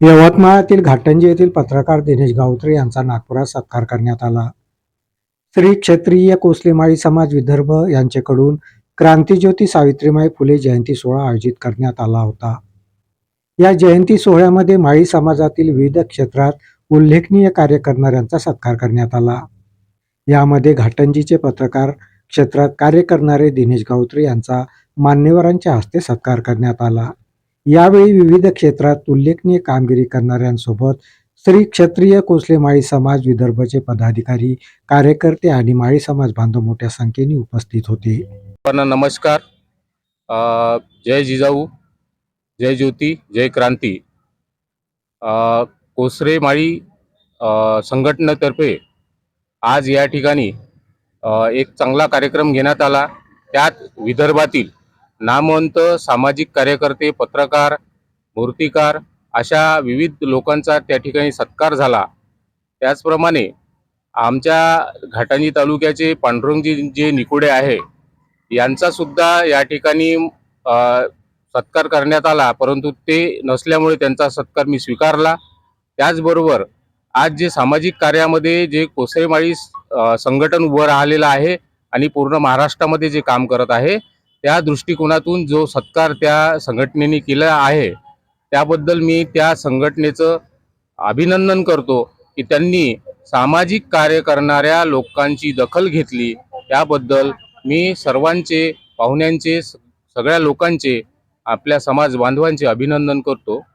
यवतमाळातील घाटंजी येथील पत्रकार दिनेश गावत्रे यांचा नागपुरात सत्कार करण्यात आला. श्री क्षेत्रीय कोसलेमाळी समाज विदर्भ यांच्याकडून क्रांतीज्योती सावित्रीमाई फुले जयंती सोहळा आयोजित करण्यात आला होता. या जयंती सोहळ्यामध्ये माळी समाजातील विविध क्षेत्रात उल्लेखनीय कार्य करणाऱ्यांचा सत्कार करण्यात आला. यामध्ये घाटंजीचे पत्रकार क्षेत्रात कार्य करणारे दिनेश गावत्रे यांचा मान्यवरांच्या हस्ते सत्कार करण्यात आला. यावेळी विविध क्षेत्रात उल्लेखनीय कामगिरी करणाऱ्यांसोबत श्री क्षत्रिय कोसले माळी समाज विदर्भचे पदाधिकारी कार्यकर्ते आणि माळी समाज बांधव मोठ्या संख्येने उपस्थित होते. नमस्कार. जय जिजाऊ जय ज्योती जय क्रांती. कोसरे माळी संघटनेतर्फे आज या ठिकाणी एक चांगला कार्यक्रम घेण्यात आला. त्यात विदर्भातील नामवंत सामाजिक कार्यकर्ते पत्रकार मूर्तिकार अशा विविध लोकांचा त्या ठिकाणी सत्कार झाला. त्याचप्रमाणे आमच्या घाटांजी तालुक्याचे पांडुरंगजी जे निकोडे आहे यांचासुद्धा या ठिकाणी सत्कार करण्यात आला. परंतु ते नसल्यामुळे त्यांचा सत्कार मी स्वीकारला. त्याचबरोबर आज जे सामाजिक कार्यामध्ये जे कोसरेमाळी संघटन उभं राहिलेलं आहे आणि पूर्ण महाराष्ट्रामध्ये जे काम करत आहे त्या दृष्टिकोनातून जो सत्कार त्या संघटनेने केला आहे त्याबद्दल मी त्या संघटनेचं अभिनंदन करतो की त्यांनी सामाजिक कार्य करणाऱ्या लोकांची दखल घेतली. त्याबद्दल मी सर्वांचे पाहुण्यांचे स- सगळ्या लोकांचे आपल्या समाज बांधवांचे अभिनंदन करतो.